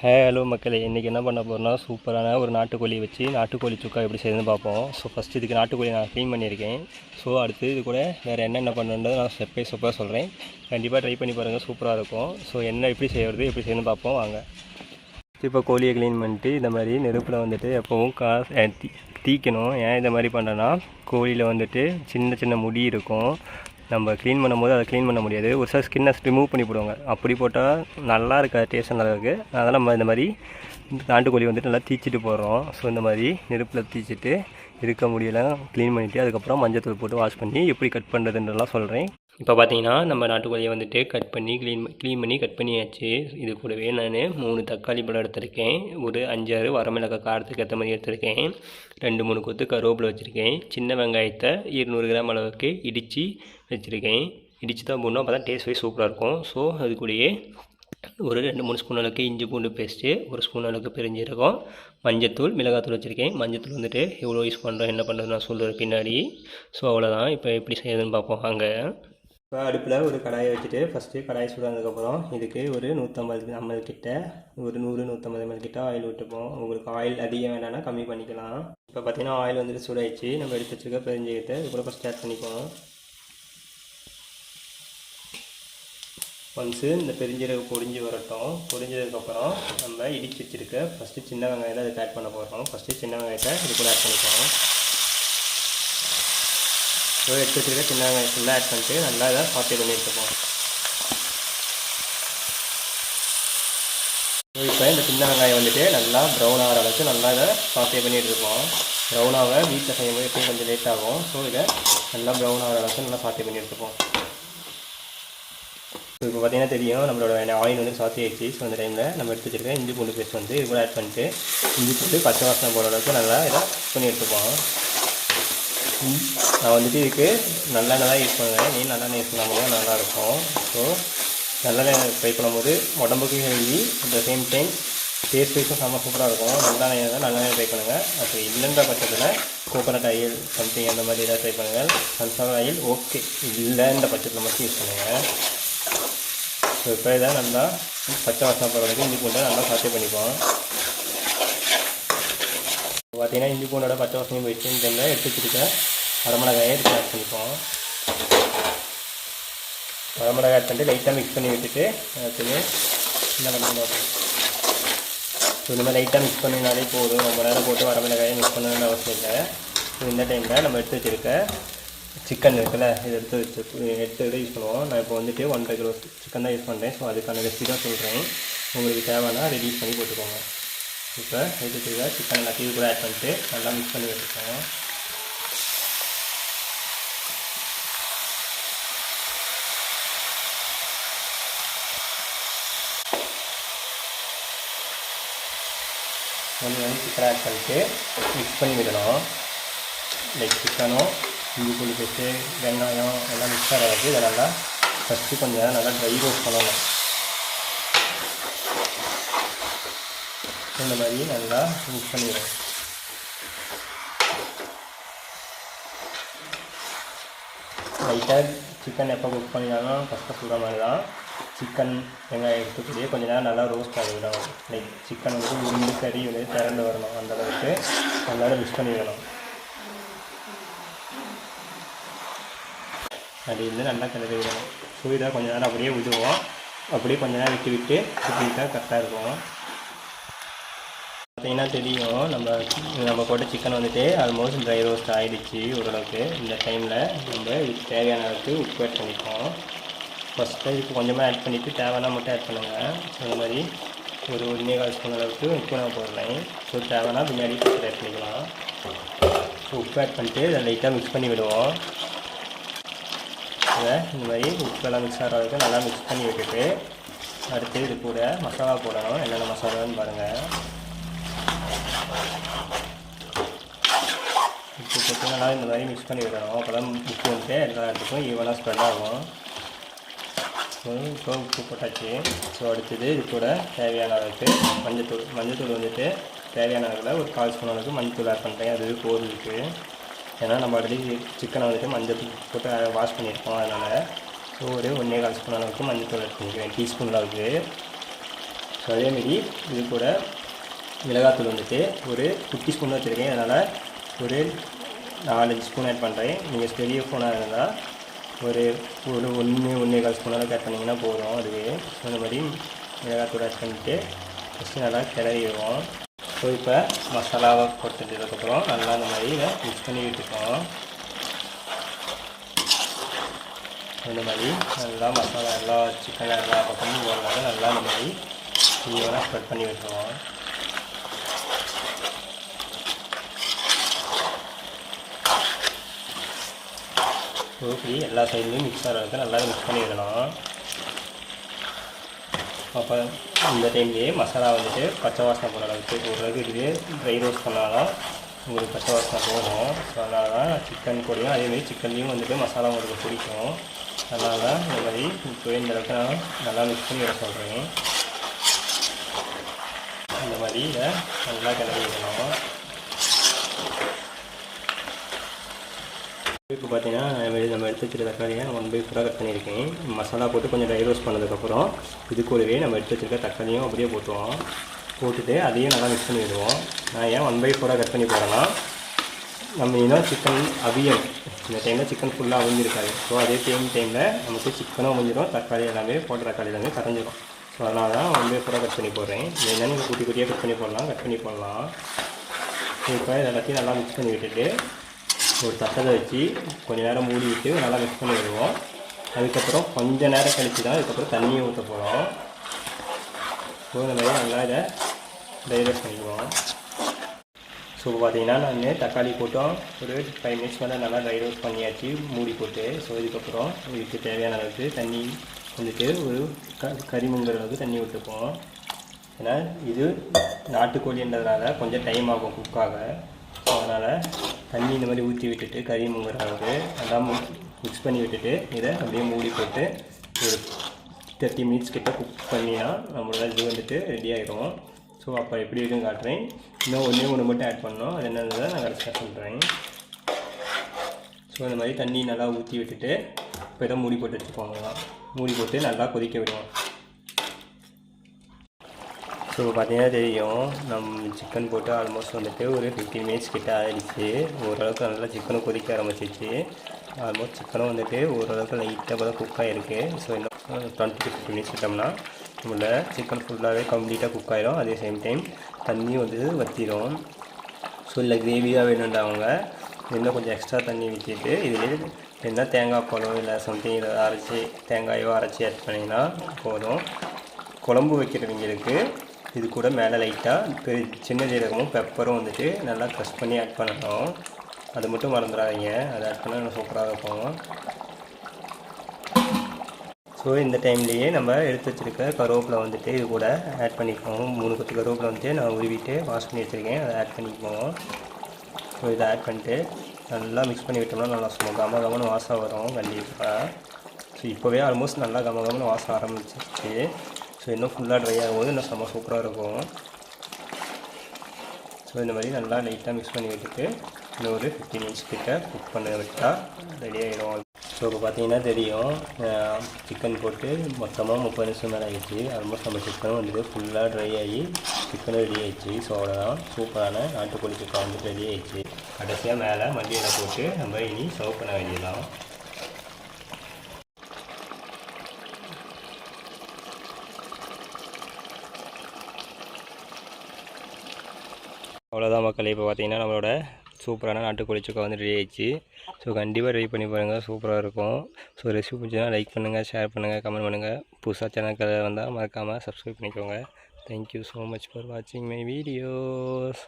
Hello மக்களே இன்றைக்கி என்ன பண்ண போகிறோம்னா சூப்பரான ஒரு நாட்டுக்கோழி வச்சு நாட்டுக்கோழி சுக்கா எப்படி செய்யுதுன்னு பார்ப்போம். ஸோ ஃபஸ்ட்டு இதுக்கு நாட்டுக்கோழி நான் க்ளீன் பண்ணியிருக்கேன். ஸோ அடுத்து இது கூட வேறு என்னென்ன பண்ணணுன்றதை நான் ஸ்டெப் பை ஸ்டெப்பாக சொல்கிறேன் கண்டிப்பாக ட்ரை பண்ணி பாருங்கள் சூப்பராக இருக்கும். ஸோ என்ன எப்படி செய்கிறது எப்படி செய்யணும்னு பார்ப்போம் வாங்க. இப்போ கோழியை க்ளீன் பண்ணிட்டு இந்த மாதிரி நெருப்பில் வந்துட்டு எப்போவும் காசு தீ தீக்கணும். ஏன் இந்த மாதிரி பண்ணுறேன்னா கோழியில் வந்துட்டு சின்ன சின்ன முடி இருக்கும். நம்ம க்ளீன் பண்ணும்போது அதை க்ளீன் பண்ண முடியாது. ஒரு சில ஸ்கின்னை ரிமூவ் பண்ணி போடுவாங்க. அப்படி போட்டால் நல்லா இருக்காது டேஸ்ட் நல்லா இருக்குது அதனால் நம்ம இந்த மாதிரி நாட்டுக்கோழி வந்துட்டு நல்லா தீச்சிட்டு போடுறோம். ஸோ இந்த மாதிரி நெருப்பில் தீச்சிட்டு இருக்க முடியலாம் க்ளீன் பண்ணிவிட்டு அதுக்கப்புறம் மஞ்சத்தூள் போட்டு வாஷ் பண்ணி எப்படி கட் பண்ணுறதுன்றலாம் சொல்கிறேன் இப்போ பார்த்தீங்கன்னா நம்ம நாட்டுக்கோழியை வந்துட்டு கட் பண்ணி க்ளீன் க்ளீன் பண்ணி கட் பண்ணியாச்சு. இது கூடவே நான் மூணு தக்காளி பழம் எடுத்திருக்கேன். ஒரு அஞ்சாறு வரமிளகாய் காரத்துக்கு ஏற்ற மாதிரி எடுத்திருக்கேன். ரெண்டு மூணு கொத்து கருவேப்பிலை வச்சுருக்கேன். சின்ன வெங்காயத்தை இருநூறு கிராம் அளவுக்கு இடித்து வச்சுருக்கேன். இடித்து தான் போடணும். அப்போ தான் டேஸ்ட் வைஸ் சூப்பராக இருக்கும். ஸோ அது கூடயே ஒரு ரெண்டு மூணு ஸ்பூன் அளவுக்கு இஞ்சி பூண்டு பேஸ்ட்டு ஒரு ஸ்பூன் அளவுக்கு பெருஞ்சீரகம் மஞ்சத்தூள் மிளகாத்தூள் வச்சுருக்கேன். மஞ்சத்தூள் வந்துட்டு எவ்வளோ யூஸ் பண்ணுறோம் என்ன பண்ணுறது நான் சொல்கிறேன் பின்னாடி. ஸோ அவ்வளோதான் இப்போ எப்படி செய்யுதுன்னு பார்ப்போம். அங்கே இப்போ அடுப்பில் ஒரு கடாயை வச்சுட்டு ஃபஸ்ட்டு கடாய் சூடானதுக்கப்புறம் இதுக்கு ஒரு நூற்றம்பது ஐம்பது கிட்ட ஒரு நூறு நூற்றம்பது எம்எல் கிட்ட ஆயில் விட்டுப்போம். உங்களுக்கு ஆயில் அதிகம் வேணாம்னா கம்மி பண்ணிக்கலாம். இப்போ பார்த்தீங்கன்னா ஆயில் வந்துட்டு சூடாயிடுச்சு. நம்ம எடுத்து வச்சுருக்க பெருஞ்சீரகத்தை இது கூட ஃபஸ்ட் ஆட் பண்ணிப்போம் ஒன்ஸு இந்த பெருஞ்சீரகம் பொரிஞ்சு வரட்டும். பொரிஞ்சதுக்கப்புறம் நம்ம இடிச்சு வச்சுருக்க ஃபஸ்ட்டு சின்ன வெங்காயத்தை அதுக்கு ஆட் பண்ண போகிறோம் ஃபஸ்ட்டு சின்ன வெங்காயத்தை இது கூட ஆட் பண்ணிப்போம் ஸோ எடுத்து வச்சுருக்க சின்ன வெங்காயம் ஃபுல்லாக ஆட் பண்ணிட்டு நல்லா இதை சாப்பிட்டு பண்ணி ஸோ இப்போ இந்த சின்ன வெங்காயம் வந்துட்டு நல்லா ப்ரௌன் ஆகிற அளவுக்கு நல்லா இதை சாப்பிட்டே பண்ணி எடுத்துப்போம். ப்ரௌனாக வீட்டில் செய்யும்போது எப்பயும் கொஞ்சம் லேட் ஆகும். ஸோ இதை நல்லா ப்ரௌன் ஆகிற அளவுக்கு நல்லா சாப்பிட்டே பண்ணி ஸோ இப்போ பார்த்தீங்கன்னா தெரியும் நம்மளோட ஆயில் வந்து சாத்தி ஆயிடுச்சு. ஸோ அந்த டைமில் நம்ம எடுத்து வச்சிருக்க இஞ்சி பூண்டு பேஸ்ட் வந்து இது கூட ஆட் பண்ணிட்டு இஞ்சி பூண்டு பச்சை வாசனை போகிற அளவுக்கு நல்லா இதை பண்ணி எடுத்துப்போம். நான் வந்துட்டு இதுக்கு நல்லெண்ணெய் தான் யூஸ் பண்ணுவேன். நீ நல்லெண்ணெய் யூஸ் பண்ணாமல் நல்லாயிருக்கும். ஸோ நல்லெண்ணெய் ட்ரை பண்ணும்போது உடம்புக்கு healthy at the same time taste வைஸும் செம்ம சூப்பராக இருக்கும். நல்லெண்ணெய் தான் நல்லெண்ணெய் ட்ரை பண்ணுங்கள் அப்படி இல்லைன்ற பட்சத்தில் கோகோனட் ஆயில் சம்திங் அந்த மாதிரி எதாவது ட்ரை பண்ணுங்கள் சன்ஃப்ளவர் ஆயில் ஓகே இல்லைன்ற பட்சத்தில் மட்டும் யூஸ் பண்ணுங்கள் ஸோ இப்போ இதான் நல்லா பச்சை வாசனை போகிற வரைக்கும் இஞ்சி பூண்டை நல்லா சாத்தியம் பண்ணிப்போம் பார்த்தீங்கன்னா இஞ்சி பூண்டோட பச்சை வாசனையும் போயிடுச்சுன்னு இந்த எடுத்து வச்சுருக்கேன். வரமிளகாயை எடுத்து ஆட் பண்ணிப்போம். வரமிளகாய் ஆட் பண்ணிட்டு லைட்டாக மிக்ஸ் பண்ணி விட்டுட்டு அடுத்தது என்ன பண்ணணும் ஸோ இந்த மாதிரி லைட்டாக மிக்ஸ் பண்ணினாலே போதும். ரொம்ப நேரம் போட்டு வரமிளகாயை மிக்ஸ் பண்ணணும்னு அவசியம் இல்லை. ஸோ இந்த டைமில் நம்ம எடுத்து வச்சுருக்க சிக்கன் இருக்குல்ல இது எடுத்து வச்சு எடுத்து எடுத்து யூஸ் பண்ணுவோம். நான் இப்போ வந்துட்டு ஒன்றரை கிலோ சிக்கன் தான் யூஸ் பண்ணுறேன் ஸோ அதுக்கான ரெசிபி தான் சொல்கிறேன் உங்களுக்கு தேவைன்னா ரெடியூஸ் பண்ணி போட்டுக்கோங்க. இப்போ எடுத்து சிக்கன் எல்லாத்தையும் கூட ஆட் பண்ணிட்டு நல்லா மிக்ஸ் பண்ணி வச்சுக்கோங்க. ஒன்று வந்து சிக்கன் ஆட் பண்ணிட்டு மிக்ஸ் பண்ணி விடணும். லைக் சிக்கனும் இஞ்சி புளி பேஸ்ட்டு வெங்காயம் எல்லாம் மிக்ஸ் ஆகிறது இதை நல்லா ஃபஸ்ட்டு கொஞ்சம் நேரம் நல்லா ட்ரை ரோஸ்ட் பண்ணணும். இந்த மாதிரி நல்லா மிக்ஸ் பண்ணிடுவோம் லைட்டாக சிக்கன் எப்போ குக் பண்ணினாலும் ஃபஸ்ட்டு சொல்கிற மாதிரி தான் சிக்கன் வெங்காயம் எடுத்துக்கூடிய கொஞ்ச நேரம் நல்லா ரோஸ்ட் ஆகி விடணும் லைக் சிக்கன் வந்து உருண்டு கறி வந்து திறந்து வரணும் அந்தளவுக்கு நல்லா மிக்ஸ் பண்ணிடணும். அது வந்து நல்லா கிளறி விடணும் சூடாக கொஞ்ச நேரம் அப்படியே விடுவோம். அப்படியே கொஞ்ச நேரம் விட்டு விட்டு சுற்றிட்டா கரெக்டாக இருக்கும். பார்த்தீங்கன்னா தெரியும் நம்ம நம்ம போட்ட சிக்கன் வந்துட்டு ஆல்மோஸ்ட் ட்ரை ரோஸ்ட் ஆகிடுச்சு ஓரளவுக்கு. இந்த டைமில் நம்ம தேவையான அளவுக்கு உப்பு ஆட் பண்ணிப்போம். ஃபஸ்ட்டு இதுக்கு கொஞ்சமாக ஆட் பண்ணிவிட்டு தேவையான மட்டும் ஆட் பண்ணுங்கள் ஸோ இந்த மாதிரி ஒரு ஒன்றே கால் ஸ்பூன் அளவுக்கு உப்பு நான் போடுறேன். ஸோ தேவைன்னா பின்னாடி ஆட் பண்ணிக்கலாம். ஸோ உப்பு ஆட் பண்ணிட்டு இதை லைட்டாக மிக்ஸ் பண்ணி விடுவோம். இதை இந்த மாதிரி உப்பெல்லாம் மிக்ஸ் ஆகிற வரைக்கும் நல்லா மிக்ஸ் பண்ணி விட்டுட்டு அடுத்து இது கூட மசாலா போடணும். என்னென்ன மசாலான்னு பாருங்கள் உப்பு போட்டு நல்லா இந்த மாதிரி மிக்ஸ் பண்ணி விடணும். அப்போ தான் உப்பு வந்துட்டு எல்லா இடத்துக்கும் ஈவனாக ஸ்ப்ரெட் ஆகும். ஸோ உப்பு போட்டாச்சு ஸோ அடுத்தது இது கூட தேவையான அளவுக்கு மஞ்சத்தூள் மஞ்சத்தூள் வந்துட்டு தேவையான அளவில் ஒரு கால் ஸ்பூன் அளவுக்கு மஞ்சத்தூள் ஆட் பண்ணுறேன் அது போதுக்கு ஏன்னா நம்ம ஆல்ரெடி சிக்கனை வந்துட்டு மஞ்சள் போட்டு வாஷ் பண்ணியிருக்கோம். அதனால் ஸோ ஒரு ஒன்றே கால் ஸ்பூன் அளவுக்கு மஞ்சள் தூள் ஆட் பண்ணிக்கிறேன். டீஸ்பூன் அளவுக்கு. ஸோ அதேமாரி இது கூட மிளகாத்தூள் வந்துட்டு ஒரு குட்டி ஸ்பூன் வச்சுருக்கேன். அதனால் ஒரு நாலஞ்சு ஸ்பூன் ஆட் பண்ணுறேன் நீங்கள் பெரிய ஸ்பூனாக இருந்தால் ஒரு ஒரு ஒன்று ஒன்றே கால் ஸ்பூன் அளவுக்கு ஆட் பண்ணிங்கன்னா போதும் அதுவே. ஸோ மாதிரி மிளகாத்தூள் ஆட் பண்ணிட்டு ஃபஸ்ட்டு நல்லா கிளறிடுவோம். ஸோ இப்போ மசாலாவை போட்டுட்டதுக்கப்புறம் நல்லா அந்த மாதிரி இதை மிக்ஸ் பண்ணி விட்டுப்போம் இந்த மாதிரி நல்லா மசாலா எல்லா சிக்கன் எல்லா பக்கமும் போடுறதால நல்லா இந்த மாதிரி ஈவனாக ஸ்ப்ரெட் பண்ணி விட்டுருவோம். இப்படி எல்லா சைட்லேயும் மிக்ஸ் ஆகிற அளவுக்கு நல்லா மிக்ஸ் பண்ணி அப்போ இந்த டைம்லேயே மசாலா வந்துட்டு பச்சை வாசனை போகிற அளவுக்கு ஓரளவுக்கு இதுவே ட்ரை ரோஸ்ட் பண்ணாலும் உங்களுக்கு பச்சை வாசனை போகும் ஸோ அதனால தான் சிக்கன் கூடயும் அதேமாதிரி சிக்கன்லேயும் வந்துட்டு மசாலா உங்களுக்கு பிடிக்கும். அதனால தான் இந்த மாதிரி இப்போவே இந்த அளவுக்கு நான் நல்லா மிக்ஸ் பண்ணி விட சொல்கிறேன் இந்த மாதிரி இதை நல்லா கிளறி விடணும் இப்போ பார்த்தீங்கன்னா நம்ம நம்ம எடுத்து வச்சுருக்க தக்காளியை ஒன் பை ஃபுல்லாக கட் பண்ணியிருக்கேன். மசாலா போட்டு கொஞ்சம் ட்ரை ரோஸ்ட் பண்ணதுக்கப்புறம் இது கூடவே நம்ம எடுத்து வச்சிருக்க தக்காளியும் அப்படியே போட்டுருவோம். போட்டுட்டு அதையும் நல்லா மிக்ஸ் பண்ணி விடுவோம் நான் ஏன் ஒன் பை ஃபோராக கட் பண்ணி போகிறேன்னா நம்ம இன்னும் சிக்கன் அவியல் இந்த டைமில் சிக்கன் ஃபுல்லாக அவிஞ்சிருக்காது. ஸோ அதே சேம் டைமில் நமக்கு சிக்கனும் அவிஞ்சிரும் தக்காளி எல்லாமே போட்ட தக்காளி எல்லாமே கரைஞ்சிடும் ஸோ அதனால தான் ஒன் பை ஃபோராக கட் பண்ணி போடுறேன். வேணா நீங்கள் குட்டி குட்டியாக கட் பண்ணி போடலாம் கட் பண்ணி போடலாம். இப்போ இது எல்லாத்தையும் நல்லா மிக்ஸ் பண்ணி விட்டுட்டு ஒரு தட்டத்தை வச்சு கொஞ்ச நேரம் மூடி விட்டு நல்லா மிக்ஸ் பண்ணி விடுவோம் அதுக்கப்புறம் கொஞ்ச நேரம் கழித்து தான் அதுக்கப்புறம் தண்ணியை ஊற்ற போகிறோம் ஸோ இந்த மாதிரி நல்லா இதை டைரக்ட் பண்ணிக்குவோம் ஸோ இப்போ பார்த்தீங்கன்னா நான் தக்காளி போட்டோம். ஒரு ஃபைவ் மினிட்ஸ் மேலே நல்லா ட்ரை ரோஸ்ட் பண்ணியாச்சு மூடி போட்டு. ஸோ இதுக்கப்புறம் இதுக்கு தேவையான அளவுக்கு தண்ணி வந்துட்டு ஒரு க கறி முங்குற அளவுக்கு தண்ணி விட்டுப்போம் ஏன்னா இது நாட்டுக்கோழின்றதுனால கொஞ்சம் டைம் ஆகும் குக்காக அதனால் தண்ணி இந்த மாதிரி ஊற்றி விட்டுட்டு கறி முங்குற அளவுக்கு நல்லா மிக்ஸ் பண்ணி விட்டுட்டு இதை அப்படியே மூடி போட்டு ஒரு தேர்ட்டி மினிட்ஸ் கிட்ட குக் பண்ணினா நம்மளோட இது வந்துட்டு ரெடி ஆகிடும் ஸோ அப்போ எப்படி இருக்குன்னு காட்டுறேன். இன்னும் ஒன்றே ஒன்று மட்டும் ஆட் பண்ணோம் அது என்னன்றதை நான் கரெக்டாக சொல்கிறேன் ஸோ இந்த மாதிரி தண்ணி நல்லா ஊற்றி விட்டுட்டு இப்போ இதை மூடி போட்டு வச்சுக்கோங்க. மூடி போட்டு நல்லா கொதிக்க விடுவோம். ஸோ பார்த்தீங்கன்னா தெரியும் நம்ம சிக்கன் போட்டு ஆல்மோஸ்ட் வந்துட்டு ஒரு ஃபிஃப்டீன் மினிட்ஸ் கிட்ட ஆயிடுச்சு. ஓரளவுக்கு நல்லா சிக்கனும் கொதிக்க ஆரம்பிச்சிச்சு. ஆல்மோஸ்ட் சிக்கனும் வந்துட்டு ஓரளவுக்கு லைட்டாக கூட குக் ஆகிருக்கு ஸோ இன்னும் டுவெண்ட்டி டு ஃபிஃப்டி மினிட்ஸ் விட்டோம்னா நம்மளோட சிக்கன் ஃபுல்லாகவே கம்ப்ளீட்டாக குக் ஆகிடும் அதே சேம் டைம் தண்ணியும் வந்து வற்றிடும் ஸோ இல்லை கிரேவியாக வேணுன்றவங்க இன்னும் கொஞ்சம் எக்ஸ்ட்ரா தண்ணி ஊற்றிட்டு இதில் என்ன தேங்காய் பழம் இல்லை சம்திங் இதை அரைச்சி தேங்காயோ அரைச்சி ஆட் பண்ணிங்கன்னா போதும். குழம்பு வைக்கிறவங்களுக்கு இது கூட மேலே லைட்டாக பெரிய சின்ன ஜீரகமும் பெப்பரும் வந்துட்டு நல்லா க்ரஷ் பண்ணி ஆட் பண்ணணும் அது மட்டும் மறந்துடாதீங்க. அதை ஆட் பண்ணால் சூப்பராக இருக்கும். ஸோ இந்த டைம்லேயே நம்ம எடுத்து வச்சுருக்க கருவேப்பிலை வந்துட்டு இது கூட ஆட் பண்ணிக்குவோம் மூணு பத்து கருவேப்பிலை வந்துட்டு நான் உருவிட்டு வாஷ் பண்ணி வச்சுருக்கேன். அதை ஆட் பண்ணிக்குவோம். ஸோ இதை ஆட் பண்ணிட்டு நல்லா மிக்ஸ் பண்ணி விட்டோம்னா நல்லா சும்மா கம கமன்னு வாசம் வரும் கண்டிப்பாக ஸோ இப்போவே ஆல்மோஸ்ட் நல்லா கம கமன்னு வாசம் ஆரம்பிச்சிருச்சு. ஸோ இன்னும் ஃபுல்லாக ட்ரை ஆகும்போது இன்னும் செம்ம சூப்பராக இருக்கும். ஸோ இந்த மாதிரி நல்லா லைட்டாக மிக்ஸ் பண்ணி விட்டுட்டு இன்னும் ஒரு ஃபிஃப்டி மினிட்ஸ் கிட்ட குக் பண்ண விட்டால் ரெடி ஆகிடும் ஸோ இப்போ பார்த்தீங்கன்னா தெரியும் சிக்கன் போட்டு மொத்தமாக முப்பது நிமிஷம் மேலே ஆகிடுச்சு ஆல்மோஸ்ட் நம்ம சிக்கனும் வந்துட்டு ஃபுல்லாக ட்ரை ஆகி சிக்கனும் ரெடி ஆகிடுச்சு ஸோ அவ்வளோதான் சூப்பரான நாட்டுக்கோழி சிக்கன் வந்துட்டு ரெடி ஆகிடுச்சு கடைசியாக மேலே மல்லியில் போட்டு நம்ம இனி சர்வ் பண்ண வேண்டியதான் அவ்வளோதான் மக்கள். இப்போ பார்த்தீங்கன்னா நம்மளோட சூப்பரான நாட்டுக்கோழி சுக்கா வந்து ரெடி ஆயிடுச்சு. ஸோ கண்டிப்பாக ரெடி பண்ணி பாருங்கள் சூப்பராக இருக்கும். ஸோ ரெசிபி பிடிச்சதுனா லைக் பண்ணுங்கள் ஷேர் பண்ணுங்கள் கமெண்ட் பண்ணுங்கள் புதுசாக சேனலுக்கு வந்தால் மறக்காமல் சப்ஸ்கிரைப் பண்ணிக்கோங்க. Thank you so much for வாட்சிங் மை வீடியோஸ்